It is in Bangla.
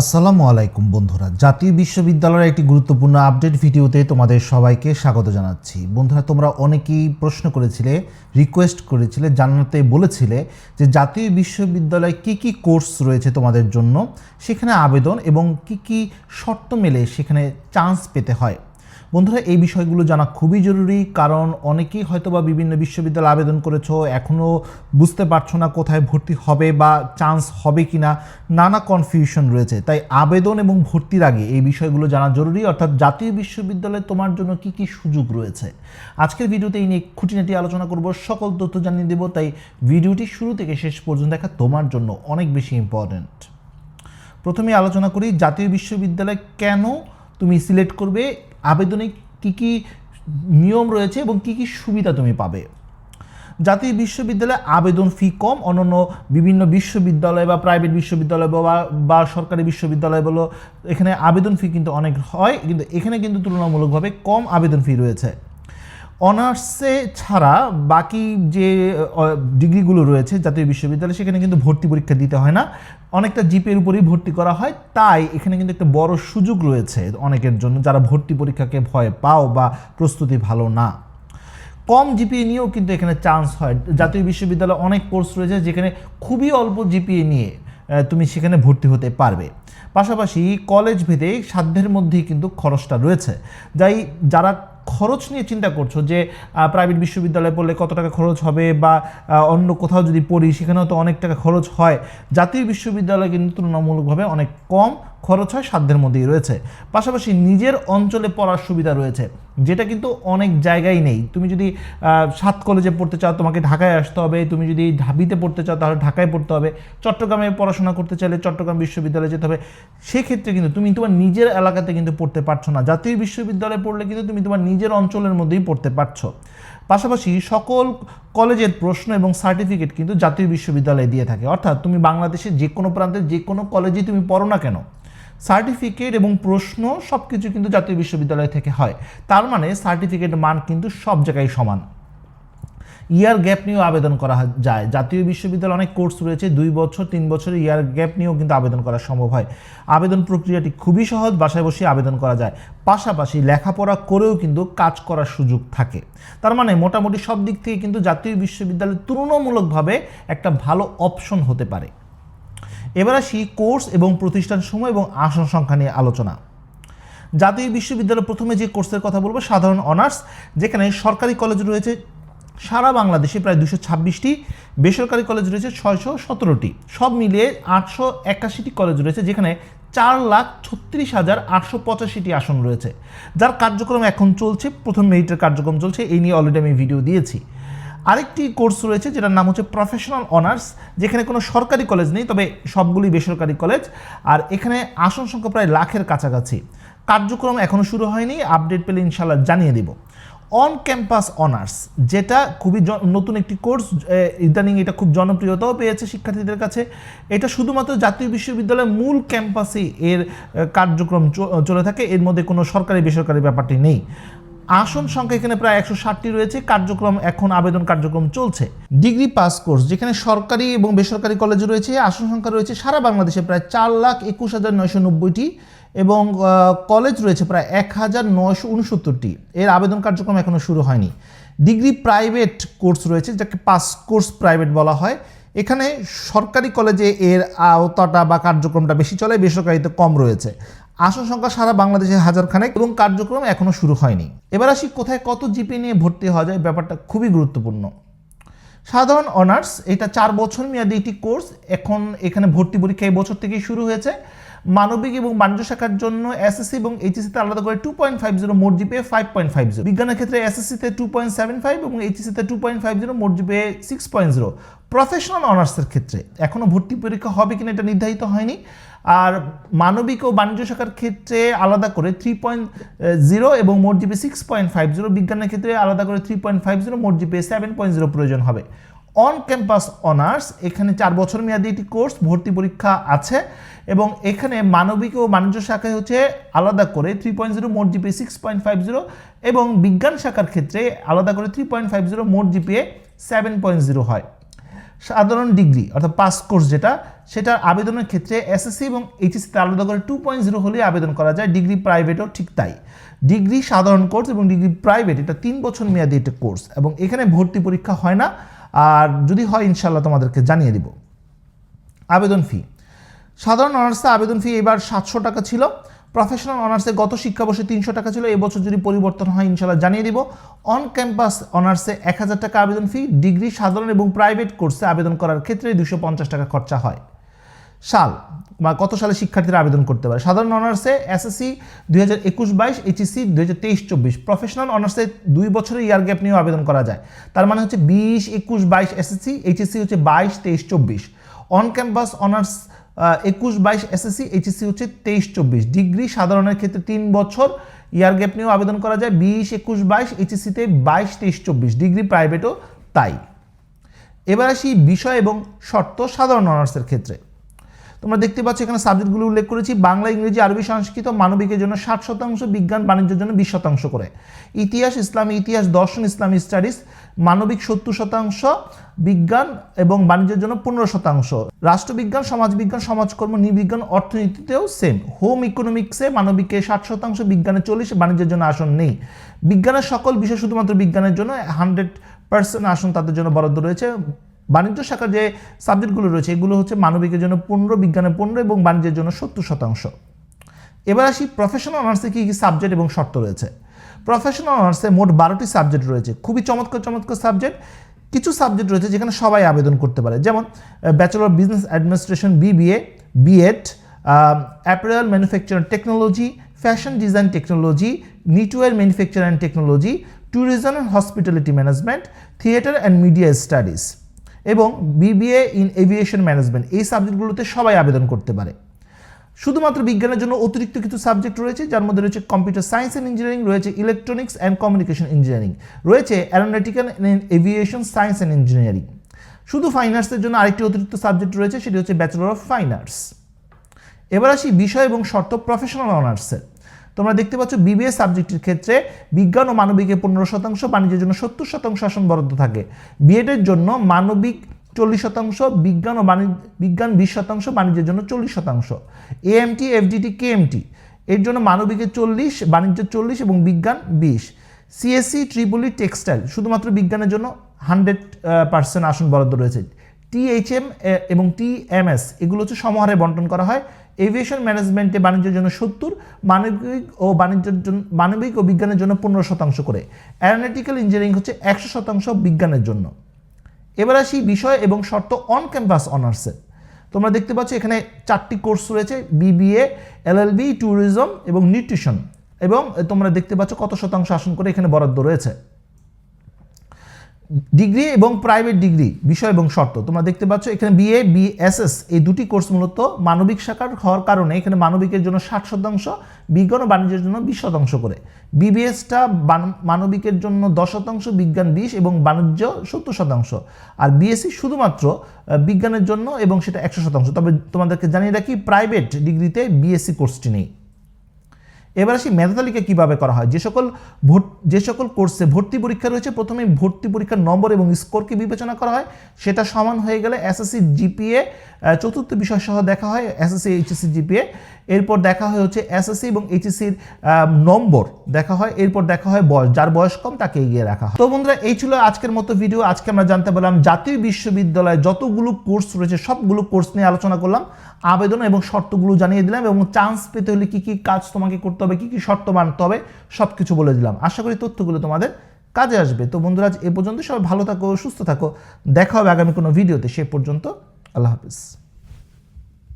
আসসালামু আলাইকুম বন্ধুরা। জাতীয় বিশ্ববিদ্যালয়ের একটি গুরুত্বপূর্ণ আপডেট ভিডিওতে তোমাদের সবাইকে স্বাগত জানাচ্ছি। বন্ধুরা, তোমরা অনেকেই প্রশ্ন করেছিলে রিকোয়েস্ট করেছিলে, জানাতে বলেছিলে যে জাতীয় বিশ্ববিদ্যালয়ে কি কি কোর্স রয়েছে তোমাদের জন্য, সেখানে আবেদন এবং কি কি শর্ত মেলে সেখানে চান্স পেতে হয়। বন্ধুরা, এই বিষয়গুলো জানা খুবই জরুরি, কারণ অনেকেই হয়তো বা বিভিন্ন বিশ্ববিদ্যালয়ে আবেদন করেছ এখনও বুঝতে পারছ না কোথায় ভর্তি হবে বা চান্স হবে কি না নানা কনফিউশন রয়েছে। তাই আবেদন এবং ভর্তির আগে এই বিষয়গুলো জানা জরুরি, অর্থাৎ জাতীয় বিশ্ববিদ্যালয়ে তোমার জন্য কি কি সুযোগ রয়েছে। আজকের ভিডিওতে এই নিয়ে খুঁটিনাটি আলোচনা করব, সকল তথ্য জানিয়ে দেবো, তাই ভিডিওটি শুরু থেকে শেষ পর্যন্ত দেখা তোমার জন্য অনেক বেশি ইম্পর্ট্যান্ট প্রথমে আলোচনা করি, জাতীয় বিশ্ববিদ্যালয় কেন তুমি সিলেক্ট করবে আবেদনে কি কি নিয়ম রয়েছে এবং কি কি সুবিধা তুমি পাবে? জাতীয় বিশ্ববিদ্যালয়ে আবেদন ফি কম, অন্যান্য বিভিন্ন বিশ্ববিদ্যালয় বা প্রাইভেট বিশ্ববিদ্যালয় বা বা সরকারি বিশ্ববিদ্যালয় বলো, এখানে আবেদন ফি কিন্তু অনেক হয়, কিন্তু এখানে কিন্তু তুলনামূলকভাবে কম আবেদন ফি রয়েছে। অনার্সে ছাড়া বাকি যে ডিগ্রিগুলো রয়েছে জাতীয় বিশ্ববিদ্যালয়ে, সেখানে কিন্তু ভর্তি পরীক্ষা দিতে হয় না। অনেকটা জিপের উপরেই ভর্তি করা হয়। তাই এখানে কিন্তু একটা বড় সুযোগ রয়েছে অনেকের জন্য, যারা ভর্তি পরীক্ষাকে ভয় পাও বা প্রস্তুতি ভালো না। কম জিপিএ নিয়েও কিন্তু এখানে চান্স হয়। জাতীয় বিশ্ববিদ্যালয়ে অনেক কোর্স রয়েছে যেখানে খুবই অল্প জিপিএ নিয়ে তুমি সেখানে ভর্তি হতে পারবে। পাশাপাশি কলেজ ভেদে সাধ্যের মধ্যেই কিন্তু খরচটা রয়েছে। যাই, যারা খরচ নিয়ে চিন্তা করছ যে প্রাইভেট বিশ্ববিদ্যালয়ে পড়লে কত টাকা খরচ হবে বা অন্য কোথাও যদি পড়ি সেখানেও তো অনেক টাকা খরচ হয়। জাতীয় বিশ্ববিদ্যালয় কিন্তু তুলনামূলকভাবে অনেক কম। খরচ হয় সাধ্যের মধ্যেই রয়েছে। পাশাপাশি নিজের অঞ্চলে পড়ার সুবিধা রয়েছে, যেটা কিন্তু অনেক জায়গায় নেই। তুমি যদি সাত কলেজে পড়তে চাও, তোমাকে ঢাকায় আসতে হবে। তুমি যদি ঢাবিতে পড়তে চাও, তাহলে ঢাকায় পড়তে হবে। চট্টগ্রামে পড়াশোনা করতে চাইলে চট্টগ্রাম বিশ্ববিদ্যালয়ে যেতে হবে। সেক্ষেত্রে কিন্তু তুমি তোমার নিজের এলাকাতে কিন্তু পড়তে পারছ না। জাতীয় বিশ্ববিদ্যালয়ে পড়লে কিন্তু তুমি তোমার নিজের অঞ্চলের মধ্যেই পড়তে পারছ। পাশাপাশি সকল কলেজের প্রশ্ন এবং সার্টিফিকেট কিন্তু জাতীয় বিশ্ববিদ্যালয়ে দিয়ে থাকে। অর্থাৎ তুমি বাংলাদেশের যে কোনো প্রান্তে যে কোনো কলেজে তুমি পড়ো না কেন? সার্টিফিকেট এবং প্রশ্ন সব কিছু কিন্তু জাতীয় বিশ্ববিদ্যালয় থেকে হয়। তার মানে সার্টিফিকেট মান কিন্তু সব জায়গায় সমান। ইয়ার গ্যাপ নিয়েও আবেদন করা যায়। জাতীয় বিশ্ববিদ্যালয়ে অনেক কোর্স রয়েছে, দুই বছর, তিন বছরের ইয়ার গ্যাপ নিয়েও কিন্তু আবেদন করা সম্ভব হয়। আবেদন প্রক্রিয়াটি খুবই সহজ, বাসায় বসে আবেদন করা যায়। পাশাপাশি লেখাপড়া করেও কিন্তু কাজ করার সুযোগ থাকে। তার মানে মোটামুটি সব দিক থেকে কিন্তু জাতীয় বিশ্ববিদ্যালয় তুলনামূলকভাবে একটা ভালো অপশন হতে পারে। এবার আসি কোর্স এবং প্রতিষ্ঠান সময় এবং আসন সংখ্যা নিয়ে আলোচনা। জাতীয় বিশ্ববিদ্যালয় প্রথমে যে কোর্সের কথা বলব, সাধারণ অনার্স, যেখানে সরকারি কলেজ রয়েছে সারা বাংলাদেশে প্রায় দুশো ছাব্বিশটি, বেসরকারি কলেজ রয়েছে ছয়শো সতেরোটি। সব মিলিয়ে আটশো একাশিটি কলেজ রয়েছে, যেখানে চার লাখ ছত্রিশ হাজার আটশো পঁচাশিটি আসন রয়েছে। যার কার্যক্রম এখন চলছে, প্রথম মেরিটের কার্যক্রম চলছে, এই নিয়ে অলরেডি আমি ভিডিও দিয়েছি। আরেকটি কোর্স রয়েছে যেটার নাম হচ্ছে প্রফেশনাল অনার্স, যেখানে কোনো সরকারি কলেজ নেই, তবে সবগুলি বেসরকারি কলেজ, আর এখানে আসন সংখ্যা প্রায় লাখের কাছাকাছি। কার্যক্রম এখনও শুরু হয়নি, আপডেট পেলে ইনশাল্লাহ জানিয়ে দেব। অন ক্যাম্পাস অনার্স, যেটা খুবই নতুন একটি কোর্স ইদানিং এটা খুব জনপ্রিয়তাও পেয়েছে শিক্ষার্থীদের কাছে। এটা শুধুমাত্র জাতীয় বিশ্ববিদ্যালয়ের মূল ক্যাম্পাসে এর কার্যক্রম চলে থাকে, এর মধ্যে কোনো সরকারি বেসরকারি ব্যাপারটি নেই। আসন সংখ্যা এখানে প্রায় একশো ষাটটি রয়েছে। কার্যক্রম এখন আবেদন কার্যক্রম চলছে। ডিগ্রি পাস কোর্স যেখানে সরকারি এবং বেসরকারি কলেজ রয়েছে, আসন সংখ্যা রয়েছে সারা বাংলাদেশে প্রায় চার লাখ একুশ হাজার নয়শো নব্বইটি এবং কলেজ রয়েছে প্রায় এক হাজার নয়শো উনসত্তরটি। এর আবেদন কার্যক্রম এখনও শুরু হয়নি। ডিগ্রি প্রাইভেট কোর্স রয়েছে যাকে পাস কোর্স প্রাইভেট বলা হয়। এখানে সরকারি কলেজে এর আওতাটা বা কার্যক্রমটা বেশি চলে, বেসরকারিতে কম রয়েছে। আসন সংখ্যা সারা বাংলাদেশে হাজার খানেক এবং কার্যক্রম এখনও শুরু হয়নি। এবার আসি কোথায় কত জিপি নিয়ে ভর্তি হওয়া যায়, ব্যাপারটা খুবই গুরুত্বপূর্ণ। সাধারণ অনার্স, এটা চার বছর মেয়াদী একটি কোর্স, এখন এখানে ভর্তি পরীক্ষা এই বছর থেকেই শুরু হয়েছে। মানবিক এবং বাণিজ্য শাখার জন্য এসএসসি এবং এইচএসসিতে আলাদা করে টু পয়েন্ট ফাইভ জিরো মোট GPA five point five zero বিজ্ঞানের ক্ষেত্রে এসএসসিতে টু পয়েন্ট সেভেন ফাইভ এবং এইচএসসিতে টু পয়েন্ট ফাইভ জিরো মোট GPA six point zero professional অনার্সের ক্ষেত্রে এখনও ভর্তি পরীক্ষা হবে কিনা এটা নির্ধারিত হয়নি। আর মানবিক ও বাণিজ্য শাখার ক্ষেত্রে আলাদা করে থ্রি পয়েন্ট জিরো এবং মোট GP six point five zero বিজ্ঞানের ক্ষেত্রে আলাদা করে থ্রি পয়েন্ট ফাইভ জিরো মোট জিপি সেভেন পয়েন্ট জিরো প্রয়োজন হবে। অন ক্যাম্পাস অনার্স এখানে চার বছর মেয়াদী একটি কোর্স ভর্তি পরীক্ষা আছে এবং এখানে মানবিক ও বাণিজ্য শাখায় হচ্ছে আলাদা করে থ্রি পয়েন্ট জিরো মোট GPA six point five zero এবং বিজ্ঞান শাখার ক্ষেত্রে আলাদা করে থ্রি পয়েন্ট ফাইভ জিরো মোট জিপিএ সেভেন পয়েন্ট জিরো হয়। সাধারণ ডিগ্রি, অর্থাৎ পাস কোর্স যেটা, সেটার আবেদনের ক্ষেত্রে এসএসসি এবং এইচএসসিতে আলাদা করে টু পয়েন্ট জিরো হলেই আবেদন করা যায়, ডিগ্রি প্রাইভেটও ঠিক তাই। ডিগ্রি সাধারণ কোর্স এবং ডিগ্রি প্রাইভেট, এটা তিন বছর মেয়াদি একটা কোর্স এবং এখানে ভর্তি পরীক্ষা হয় না। আর যদি হয় ইনশাল্লাহ তোমাদেরকে জানিয়ে দিব। আবেদন ফি সাধারণ অনার্সে আবেদন ফি এবার সাতশো টাকা ছিল। প্রফেশনাল অনার্সে গত শিক্ষাবর্ষে তিনশো টাকা ছিল, এবছর যদি পরিবর্তন হয় ইনশাল্লাহ জানিয়ে দিব। অন ক্যাম্পাস অনার্সে এক হাজার টাকা আবেদন ফি ডিগ্রি সাধারণ এবং প্রাইভেট কোর্সে আবেদন করার ক্ষেত্রে দুশো পঞ্চাশ টাকা খরচা হয়। সাল, বা কত সালে শিক্ষার্থীরা আবেদন করতে পারে? সাধারণ অনার্সে এসএসসি দুই হাজার একুশ বাইশ এইচএসসি দুই হাজার তেইশ চব্বিশ। প্রফেশনাল অনার্সে দুই বছরের ইয়ার গ্যাপ নিয়েও আবেদন করা যায়। তার মানে হচ্ছে বিশ, একুশ, বাইশ এসএসসি এইচএসসি হচ্ছে বাইশ, তেইশ, চব্বিশ। অন ক্যাম্পাস অনার্স একুশ বাইশ এসএসসি এইচএসসি হচ্ছে তেইশ চব্বিশ। ডিগ্রি সাধারণের ক্ষেত্রে তিন বছর। ইয়ার গ্যাপ নিয়েও আবেদন করা যায়। বিশ, একুশ বাইশ এইচএসসিতে বাইশ, তেইশ, চব্বিশ। ডিগ্রি প্রাইভেটও তাই। এবার আসি বিষয় এবং শর্ত সাধারণ অনার্সের ক্ষেত্রে। তোমরা দেখতে পাচ্ছ এখানে সাবজেক্টগুলো উল্লেখ করেছি। বাংলা, ইংরেজি, আরবি, সংস্কৃত, মানবিকের জন্য ষাট শতাংশ বিজ্ঞান, বাণিজ্যের জন্য বিশ শতাংশ করে। ইতিহাস, ইসলামী, ইতিহাস, দর্শন, ইসলামী স্টাডিজ মানবিক সত্তর শতাংশ, বিজ্ঞান এবং বাণিজ্যের জন্য পনেরো শতাংশ। রাষ্ট্রবিজ্ঞান, সমাজবিজ্ঞান, সমাজকর্ম, নৃবিজ্ঞান অর্থনীতিতেও সেম হোম ইকোনমিক্সে মানবিকে ষাট শতাংশ, বিজ্ঞানে চল্লিশ, বাণিজ্যের জন্য আসন নেই। বিজ্ঞানের সকল বিষয় শুধুমাত্র বিজ্ঞানের জন্য হান্ড্রেড পার্সেন্ট আসন তাদের জন্য বরাদ্দ রয়েছে। বাণিজ্য শাখার যে সাবজেক্টগুলো রয়েছে, এগুলো হচ্ছে মানবিকের জন্য পনেরো বিজ্ঞানে পনেরো এবং বাণিজ্যের জন্য সত্তর শতাংশ। এবার আসি প্রফেশনাল অনার্সে কী কী সাবজেক্ট এবং শর্ত রয়েছে? প্রফেশনাল অনার্সে মোট বারোটি সাবজেক্ট রয়েছে। খুবই চমৎকার চমৎকার সাবজেক্ট কিছু সাবজেক্ট রয়েছে যেখানে সবাই আবেদন করতে পারে। যেমন bachelor of business administration BBA BEd apparel manufacture technology fashion design technology knitwear manufacture and technology tourism and hospitality management theatre and media studies এবং বিবিএ ইন এভিয়েশন ম্যানেজমেন্ট এই সাবজেক্টগুলোতে সবাই আবেদন করতে পারে। শুধুমাত্র বিজ্ঞানের জন্য অতিরিক্ত কিছু সাবজেক্ট রয়েছে, যার মধ্যে রয়েছে কম্পিউটার সায়েন্স অ্যান্ড ইঞ্জিনিয়ারিং রয়েছে ইলেকট্রনিক্স অ্যান্ড কমিউনিকেশন ইঞ্জিনিয়ারিং রয়েছে aeronautical and aviation science and engineering শুধু ফাইন আর্টসের জন্য আরেকটি অতিরিক্ত সাবজেক্ট রয়েছে, সেটি হচ্ছে ব্যাচেলর অফ ফাইন আর্টস এবার আসি বিষয় এবং শর্ত প্রফেশনাল অনার্সের তোমরা দেখতে পাচ্ছ বিবিএ সাবজেক্টের ক্ষেত্রে বিজ্ঞান ও মানবিকে পনেরো শতাংশ, বাণিজ্যের জন্য সত্তর শতাংশ আসন বরাদ্দ থাকে। বিএডের জন্য মানবিক চল্লিশ শতাংশ, বিজ্ঞান ও বাণিজ্য, বিজ্ঞান বিশ শতাংশ, বাণিজ্যের জন্য চল্লিশ শতাংশ। এএমটি এফডিটি কেএমটি এর জন্য মানবিকের চল্লিশ, বাণিজ্যের চল্লিশ এবং বিজ্ঞান বিশ। সিএসসি ট্রিপলি টেক্সটাইল শুধুমাত্র বিজ্ঞানের জন্য হান্ড্রেড পার্সেন্ট আসন বরাদ্দ রয়েছে। টিএইচএম এবং টিএমএস এগুলো হচ্ছে সমহারে বন্টন করা হয়। এভিয়েশন ম্যানেজমেন্টে বাণিজ্যের জন্য সত্তর, মানবিক ও বাণিজ্যের জন্য, মানবিক ও বিজ্ঞানের জন্য পনেরো শতাংশ করে। অ্যারোনটিক্যাল ইঞ্জিনিয়ারিং হচ্ছে একশো শতাংশ বিজ্ঞানের জন্য। এবার আসি বিষয় এবং শর্ত অন ক্যাম্পাস অনার্সে তোমরা দেখতে পাচ্ছ এখানে চারটি কোর্স রয়েছে বিবিএ এলএলবি ট্যুরিজম এবং নিউট্রিশন এবং তোমরা দেখতে পাচ্ছ কত শতাংশ আসন করে এখানে বরাদ্দ রয়েছে। ডিগ্রি এবং প্রাইভেট ডিগ্রি বিষয় এবং শর্ত। তোমরা দেখতে পাচ্ছ, এখানে বিএ বিএসএস এই দুটি কোর্স মূলত মানবিক শাখার হওয়ার কারণে এখানে মানবিকের জন্য ষাট শতাংশ, বিজ্ঞান ও বাণিজ্যের জন্য বিশ শতাংশ করে। বিবিএসটা মানবিকের জন্য দশ শতাংশ, বিজ্ঞান বিশ এবং বাণিজ্য সত্তর শতাংশ। আর বিএসসি শুধুমাত্র বিজ্ঞানের জন্য এবং সেটা একশো শতাংশ। তবে তোমাদেরকে জানিয়ে রাখি প্রাইভেট ডিগ্রিতে বিএসসি কোর্সটি নেই। এবার আসি মেধা তালিকা কীভাবে করা হয়? যে সকল ভোট যে সকল কোর্সে ভর্তি পরীক্ষা রয়েছে প্রথমে ভর্তি পরীক্ষার নম্বর এবং স্কোরকে বিবেচনা করা হয়? সেটা সমান হয়ে গেলে এসএসসি জিপিএ চতুর্থ বিষয় সহ দেখা হয় এসএসসি এইচএসসি জিপিএ এরপর দেখা হয় হচ্ছে এসএসসি এবং এইচএসসির নম্বর দেখা হয়। এরপর দেখা হয় বয়স, যার বয়স কম তাকে এগিয়ে রাখা হয়। তো বন্ধুরা, এই ছিল আজকের মতো ভিডিও আজকে আমরা জানতে পারলাম জাতীয় বিশ্ববিদ্যালয়ে যতগুলো কোর্স রয়েছে, সবগুলো কোর্স নিয়ে আলোচনা করলাম, আবেদন এবং শর্তগুলো জানিয়ে দিলাম এবং চান্স পেতে হলে কী কী কাজ তোমাকে করতে হবে কি কী শর্ত মানতে হবে সব কিছু বলে দিলাম। আশা করি তথ্যগুলো তোমাদের কাজে আসবে। তো বন্ধুরা, আজ এ পর্যন্ত সবাই ভালো থাকো, সুস্থ থাকো। দেখা হবে আগামী কোনো ভিডিওতে। সে পর্যন্ত আল্লাহ হাফিজ।